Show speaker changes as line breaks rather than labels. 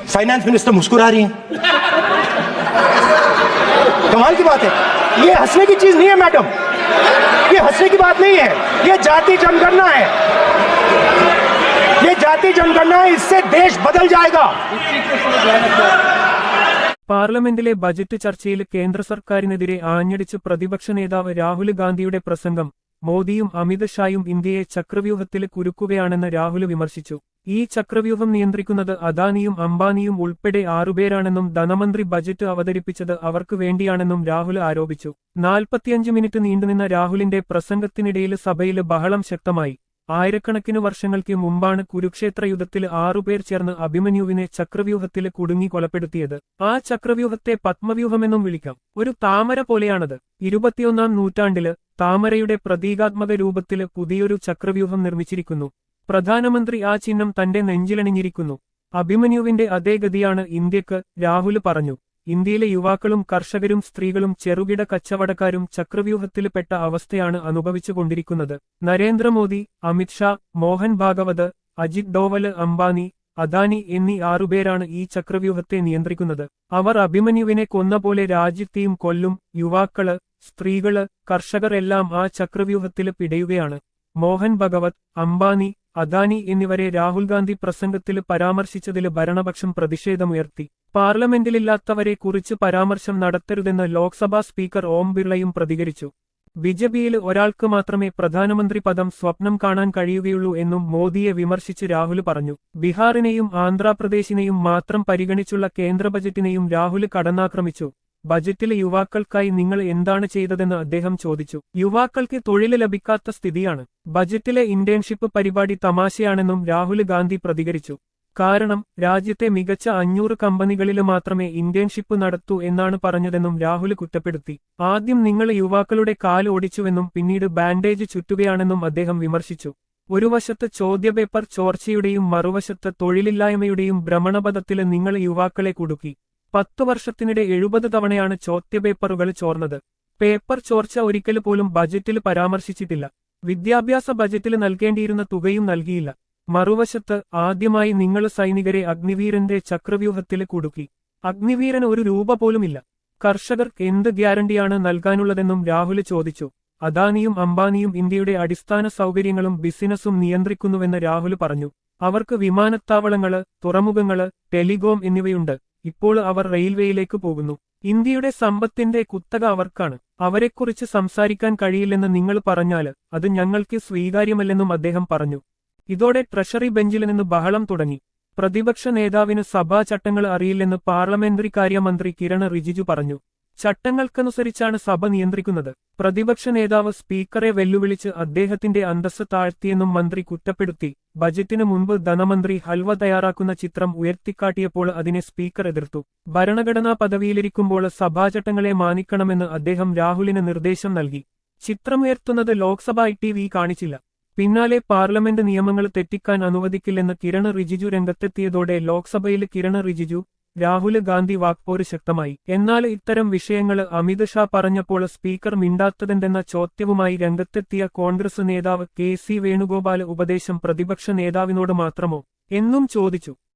Finance minister मुस्कुरा रही हैं कमाल की बात है ये हंसने की चीज नहीं है मैडम ये हंसने की बात नहीं है ये जाति जनगणना है ये जाति जनगणना है इससे देश बदल जाएगा
പാർലമെന്റിലെ ബജറ്റ് ചർച്ചയിൽ കേന്ദ്ര സർക്കാരിനെതിരെ ആഞ്ഞടിച്ച് പ്രതിപക്ഷ നേതാവ് രാഹുൽ ഗാന്ധിയുടെ പ്രസംഗം മോദിയും അമിത് ഷായും ഇന്ത്യയെ ചക്രവ്യൂഹത്തിൽ കുരുക്കുകയാണെന്ന് രാഹുൽ വിമർശിച്ചു ഈ ചക്രവ്യൂഹം നിയന്ത്രിക്കുന്നത് അദാനിയും അംബാനിയും ഉൾപ്പെടെ ആറുപേരാണെന്നും ധനമന്ത്രി ബജറ്റ് അവതരിപ്പിച്ചത് അവർക്കു വേണ്ടിയാണെന്നും രാഹുൽ ആരോപിച്ചു. നാൽപ്പത്തിയഞ്ച് മിനിറ്റ് നീണ്ടുനിന്ന രാഹുലിന്റെ പ്രസംഗത്തിനിടയിൽ സഭയിൽ ബഹളം ശക്തമായി. ആയിരക്കണക്കിന് വർഷങ്ങൾക്ക് മുമ്പാണ് കുരുക്ഷേത്ര യുദ്ധത്തിൽ ആറുപേർ ചേർന്ന് അഭിമന്യുവിനെ ചക്രവ്യൂഹത്തിൽ കുടുങ്ങി കൊലപ്പെടുത്തിയത്. ആ ചക്രവ്യൂഹത്തെ പത്മവ്യൂഹമെന്നും വിളിക്കാം. ഒരു താമര പോലെയാണത്. ഇരുപത്തിയൊന്നാം നൂറ്റാണ്ടിൽ താമരയുടെ പ്രതീകാത്മക രൂപത്തിൽ പുതിയൊരു ചക്രവ്യൂഹം നിർമ്മിച്ചിരിക്കുന്നു. പ്രധാനമന്ത്രി ആ ചിഹ്നം തന്റെ നെഞ്ചിലണിഞ്ഞിരിക്കുന്നു. അഭിമന്യുവിന്റെ അതേ ഗതിയാണ് ഇന്ത്യയ്ക്ക് രാഹുൽ പറഞ്ഞു. ഇന്ത്യയിലെ യുവാക്കളും കർഷകരും സ്ത്രീകളും ചെറുകിട കച്ചവടക്കാരും ചക്രവ്യൂഹത്തിൽപ്പെട്ട അവസ്ഥയാണ് അനുഭവിച്ചുകൊണ്ടിരിക്കുന്നത്. നരേന്ദ്രമോദി അമിത്ഷാ മോഹൻ ഭാഗവത് അജിത് ഡോവൽ അംബാനി അദാനി എന്നീ ആറുപേരാണ് ഈ ചക്രവ്യൂഹത്തെ നിയന്ത്രിക്കുന്നത്. അവർ അഭിമന്യുവിനെ കൊന്ന പോലെ രാജ്യത്തെയും കൊല്ലും യുവാക്കൾ സ്ത്രീകൾ കർഷകരെല്ലാം ആ ചക്രവ്യൂഹത്തിൽ പിടയുകയാണ്. മോഹൻ ഭഗവത് അംബാനി അദാനി എന്നിവരെ രാഹുൽ ഗാന്ധി പ്രസംഗത്തിൽ പരാമർശിച്ചതിൽ ഭരണപക്ഷം പ്രതിഷേധമുയർത്തി. പാർലമെന്റിലില്ലാത്തവരെ കുറിച്ച് പരാമർശം നടത്തരുതെന്ന് ലോക്സഭാ സ്പീക്കർ ഓം ബിർളയും പ്രതികരിച്ചു. ബിജെപിയിൽ ഒരാൾക്ക് മാത്രമേ പ്രധാനമന്ത്രി പദം സ്വപ്നം കാണാൻ കഴിയുകയുള്ളൂ എന്നും മോദിയെ വിമർശിച്ച് രാഹുൽ പറഞ്ഞു. ബീഹാറിനെയും ആന്ധ്രാപ്രദേശിനെയും മാത്രം പരിഗണിച്ചുള്ള കേന്ദ്ര ബജറ്റിനെയും രാഹുൽ കടന്നാക്രമിച്ചു. ബജറ്റിലെ യുവാക്കൾക്കായി നിങ്ങൾ എന്താണ് ചെയ്തതെന്ന് അദ്ദേഹം ചോദിച്ചു. യുവാക്കൾക്ക് തൊഴിൽ ലഭിക്കാത്ത സ്ഥിതിയാണ്. ബജറ്റിലെ ഇന്റേൺഷിപ്പ് പരിപാടി തമാശയാണെന്നും രാഹുൽ ഗാന്ധി പ്രതികരിച്ചു. കാരണം രാജ്യത്തെ മികച്ച അഞ്ഞൂറ് കമ്പനികളിൽ മാത്രമേ ഇന്റേൺഷിപ്പ് നടത്തൂ എന്നാണ് പറഞ്ഞതെന്നും രാഹുൽ കുറ്റപ്പെടുത്തി. ആദ്യം നിങ്ങൾ യുവാക്കളുടെ കാൽ ഓടിച്ചുവെന്നും പിന്നീട് ബാൻഡേജ് ചുറ്റുകയാണെന്നും അദ്ദേഹം വിമർശിച്ചു. ഒരു വശത്ത് ചോദ്യപേപ്പർ ചോർച്ചയുടെയും മറുവശത്ത് തൊഴിലില്ലായ്മയുടെയും ഭ്രമണപഥത്തിൽ നിങ്ങൾ യുവാക്കളെ കുടുക്കി. പത്തു വർഷത്തിനിടെ എഴുപത് തവണയാണ് ചോദ്യപേപ്പറുകൾ ചോർന്നത്. പേപ്പർ ചോർച്ച ഒരിക്കൽ പോലും ബജറ്റിൽ പരാമർശിച്ചിട്ടില്ല. വിദ്യാഭ്യാസ ബജറ്റിൽ നൽകേണ്ടിയിരുന്ന തുകയും നൽകിയില്ല. മറുവശത്ത് ആദ്യമായി നിങ്ങൾ സൈനികരെ അഗ്നിവീരന്റെ ചക്രവ്യൂഹത്തിൽ കുടുക്കി. അഗ്നിവീരന് ഒരു രൂപ പോലുമില്ല. കർഷകർക്ക് എന്ത് ഗ്യാരണ്ടിയാണ് നൽകാനുള്ളതെന്നും രാഹുൽ ചോദിച്ചു. അദാനിയും അംബാനിയും ഇന്ത്യയുടെ അടിസ്ഥാന സൗകര്യങ്ങളും ബിസിനസ്സും നിയന്ത്രിക്കുന്നുവെന്ന് രാഹുൽ പറഞ്ഞു. അവർക്ക് വിമാനത്താവളങ്ങൾ തുറമുഖങ്ങൾ ടെലികോം എന്നിവയുണ്ട്. ഇപ്പോൾ അവർ റെയിൽവേയിലേക്ക് പോകുന്നു. ഇന്ത്യയുടെ സമ്പത്തിന്റെ കുത്തക അവർക്കാണ്. അവരെക്കുറിച്ച് സംസാരിക്കാൻ കഴിയില്ലെന്ന് നിങ്ങൾ പറഞ്ഞാൽ അത് ഞങ്ങൾക്ക് സ്വീകാര്യമല്ലെന്നും അദ്ദേഹം പറഞ്ഞു. ഇതോടെ ട്രഷറി ബെഞ്ചിൽ നിന്ന് ബഹളം തുടങ്ങി. പ്രതിപക്ഷ നേതാവിന് സഭാ ചട്ടങ്ങൾ അറിയില്ലെന്ന് പാർലമെന്ററി കാര്യമന്ത്രി കിരൺ റിജിജു പറഞ്ഞു. ചട്ടങ്ങൾക്കനുസരിച്ചാണ് സഭ നിയന്ത്രിക്കുന്നത്. പ്രതിപക്ഷ നേതാവ് സ്പീക്കറെ വെല്ലുവിളിച്ച് അദ്ദേഹത്തിന്റെ അന്തസ് താഴ്ത്തിയെന്നും മന്ത്രി കുറ്റപ്പെടുത്തി. ബജറ്റിന് മുൻപ് ധനമന്ത്രി ഹൽവ തയ്യാറാക്കുന്ന ചിത്രം ഉയർത്തിക്കാട്ടിയപ്പോൾ അതിനെ സ്പീക്കർ എതിർത്തു. ഭരണഘടനാ പദവിയിലിരിക്കുമ്പോൾ സഭാചട്ടങ്ങളെ മാനിക്കണമെന്ന് അദ്ദേഹം രാഹുലിന് നിർദ്ദേശം നൽകി. ചിത്രമുയർത്തുന്നത് ലോക്സഭ ഐ ടി വി കാണിച്ചില്ല. പിന്നാലെ പാർലമെന്റ് നിയമങ്ങൾ തെറ്റിക്കാൻ അനുവദിക്കില്ലെന്ന് കിരൺ റിജിജു രംഗത്തെത്തിയതോടെ ലോക്സഭയിൽ കിരൺ റിജിജു രാഹുൽ ഗാന്ധി വാക്പോര് ശക്തമായി. എന്നാൽ ഇത്തരം വിഷയങ്ങൾ അമിത് ഷാ പറഞ്ഞപ്പോൾ സ്പീക്കർ മിണ്ടാത്തതെന്തെന്ന ചോദ്യവുമായി രംഗത്തെത്തിയ കോൺഗ്രസ് നേതാവ് കെ സി വേണുഗോപാൽ ഉപദേശം പ്രതിപക്ഷ നേതാവിനോട് മാത്രമോ? എന്നും ചോദിച്ചു.